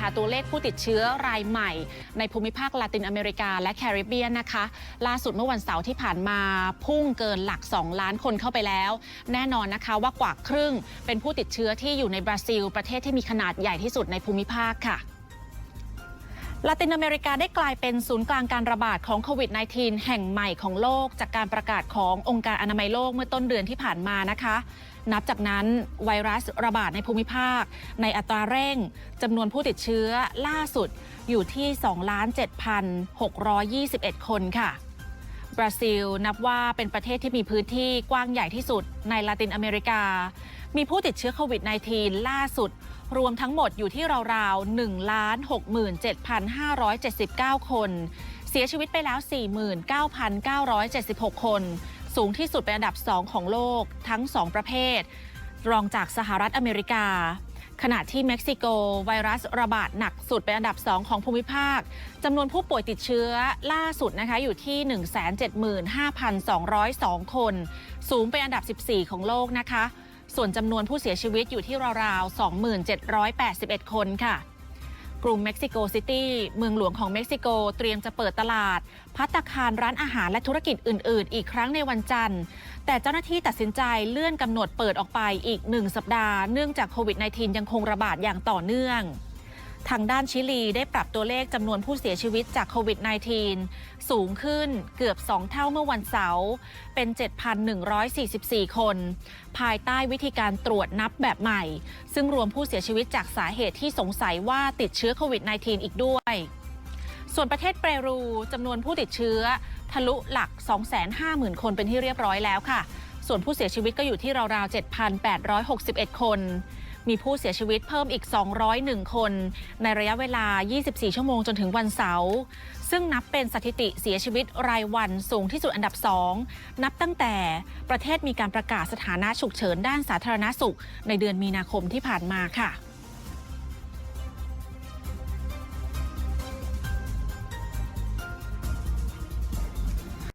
ค่ะ ตัวเลขผู้ติดเชื้อรายใหม่ ในภูมิภาคลาตินอเมริกาและแคริบเบียนนะคะ ล่าสุดเมื่อวันเสาร์ที่ผ่านมาพุ่งเกินหลัก 2 ล้านคนเข้าไปแล้ว แน่นอนนะคะว่ากว่าครึ่งเป็นผู้ติดเชื้อที่อยู่ในบราซิล ประเทศที่มีขนาดใหญ่ที่สุดในภูมิภาคค่ะลาตินอเมริกาได้กลายเป็นศูนย์กลางการระบาดของโควิด -19 แห่งใหม่ของโลก จากการประกาศขององค์การอนามัยโลกเมื่อต้นเดือนที่ผ่านมานะคะ นับจากนั้นไวรัสระบาดในภูมิภาค ในอัตราเร่งจำนวนผู้ติดเชื้อล่าสุดอยู่ที่ 2,7,621 คนค่ะ บราซิลนับว่าเป็นประเทศที่มีพื้นที่กว้างใหญ่ที่สุดในลาตินอเมริกา มีผู้ติดเชื้อโควิด -19 ล่าสุด รวมทั้งหมดอยู่ที่ราวๆ 1,67,579 คน เสียชีวิตไปแล้ว 49,976 คน สูงที่สุดเป็นอันดับ 2 ของโลกทั้ง 2 ประเภท รองจากสหรัฐอเมริกา ขณะที่เม็กซิโก ไวรัสระบาดหนักสุดเป็นอันดับ 2 ของภูมิภาคจำนวนผู้ป่วยติดเชื้อล่าสุดนะคะอยู่ที่ 175,202 คน สูงเป็นอันดับ 14 ของโลกนะคะ ส่วนจำนวนผู้เสียชีวิตอยู่ที่ราวๆ 2,781 คนค่ะ กรุงเม็กซิโกซิตี้เมืองหลวงของเม็กซิโกเตรียมจะเปิดตลาด พัตตาคารร้านอาหารและธุรกิจอื่น ๆ อีกครั้งในวันจันทร์ แต่เจ้าหน้าที่ตัดสินใจเลื่อนกำหนดเปิดออกไปอีกหนึ่งสัปดาห์เนื่องจากโควิด -19 ยังคงระบาดอย่างต่อเนื่อง ทางด้านชิลีได้ปรับตัวเลขจำนวนผู้เสียชีวิตจากโควิด -19 สูงขึ้นเกือบ 2 เท่าเมื่อวันเสาร์เป็น 7,144 คน ภายใต้วิธีการตรวจนับแบบใหม่ ซึ่งรวมผู้เสียชีวิตจากสาเหตุที่สงสัยว่าติดเชื้อโควิด -19 อีกด้วย ส่วนประเทศเปรูจำนวนผู้ติดเชื้อ ทะลุหลัก 250,000 คนเป็นที่เรียบร้อยแล้วค่ะ ส่วนผู้เสียชีวิตก็อยู่ที่ราวๆ 7,861 คน มีผู้เสียชีวิตเพิ่มอีก 201 คน ในระยะเวลา 24 ชั่วโมงจนถึงวันเสาร์ ซึ่งนับเป็นสถิติเสียชีวิตรายวันสูงที่สุดอันดับ 2 นับตั้งแต่ประเทศมีการประกาศสถานะฉุกเฉินด้านสาธารณสุข ในเดือนมีนาคมที่ผ่านมาค่ะ